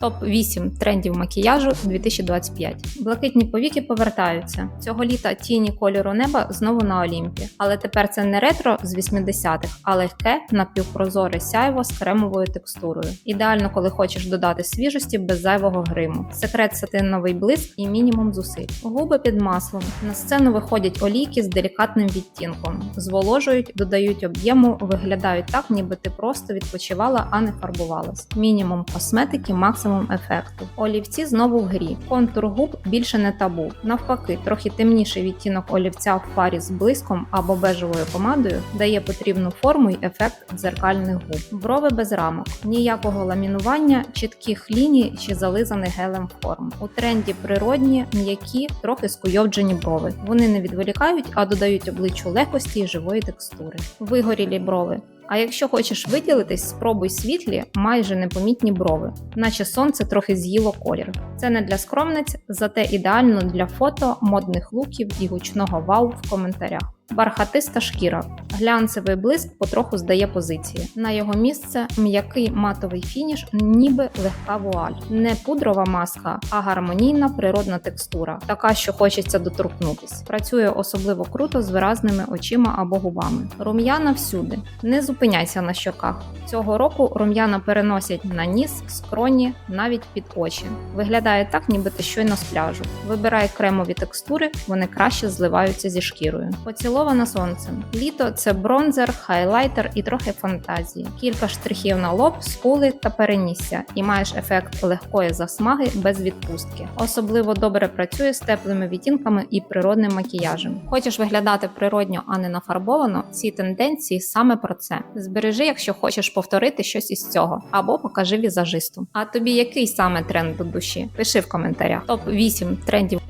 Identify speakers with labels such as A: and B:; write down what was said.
A: Топ 8 трендів макіяжу 2025. Блакитні повіки повертаються. Цього літа тіні кольору неба знову на Олімпі. Але тепер це не ретро з 80-х, а легке напівпрозоре сяйво з кремовою текстурою. Ідеально, коли хочеш додати свіжості без зайвого гриму. Секрет сатиновий блиск і мінімум зусиль. Губи під маслом. На сцену виходять олійки з делікатним відтінком, зволожують, додають об'єму, виглядають так, ніби ти просто відпочивала, а не фарбувалась. Мінімум косметики, максимум ефекту. Олівці знову в грі. Контур губ більше не табу. Навпаки, трохи темніший відтінок олівця в парі з блиском або бежевою помадою дає потрібну форму й ефект дзеркальних губ. Брови без рамок, ніякого ламінування, чітких ліній чи зализаних гелем форм. У тренді природні, м'які, трохи скуйовджені брови. Вони не відволікають, а додають обличчю легкості і живої текстури. Вигорілі брови. А якщо хочеш виділитись, спробуй світлі, майже непомітні брови, наче сонце трохи з'їло колір. Це не для скромниць, зате ідеально для фото, модних луків і гучного вау в коментарях. Бархатиста шкіра. Глянцевий блиск потроху здає позиції. На його місце м'який матовий фініш, ніби легка вуаль. Не пудрова маска, а гармонійна природна текстура, така, що хочеться доторкнутись. Працює особливо круто з виразними очима або губами. Рум'яна всюди. Не зупиняйся на щоках. Цього року рум'яна переносять на ніс, скроні, навіть під очі. Виглядає так, ніби ти щойно з пляжу. Вибирай кремові текстури, вони краще зливаються зі шкірою. Поцілована сонцем. Літо це бронзер, хайлайтер і трохи фантазії. Кілька штрихів на лоб, скули та перенісся, і маєш ефект легкої засмаги без відпустки. Особливо добре працює з теплими відтінками і природним макіяжем. Хочеш виглядати природньо, а не нафарбовано? Ці тенденції саме про це. Збережи, якщо хочеш повторити щось із цього, або покажи візажисту. А тобі який саме тренд до душі? Пиши в коментарях. Топ 8 трендів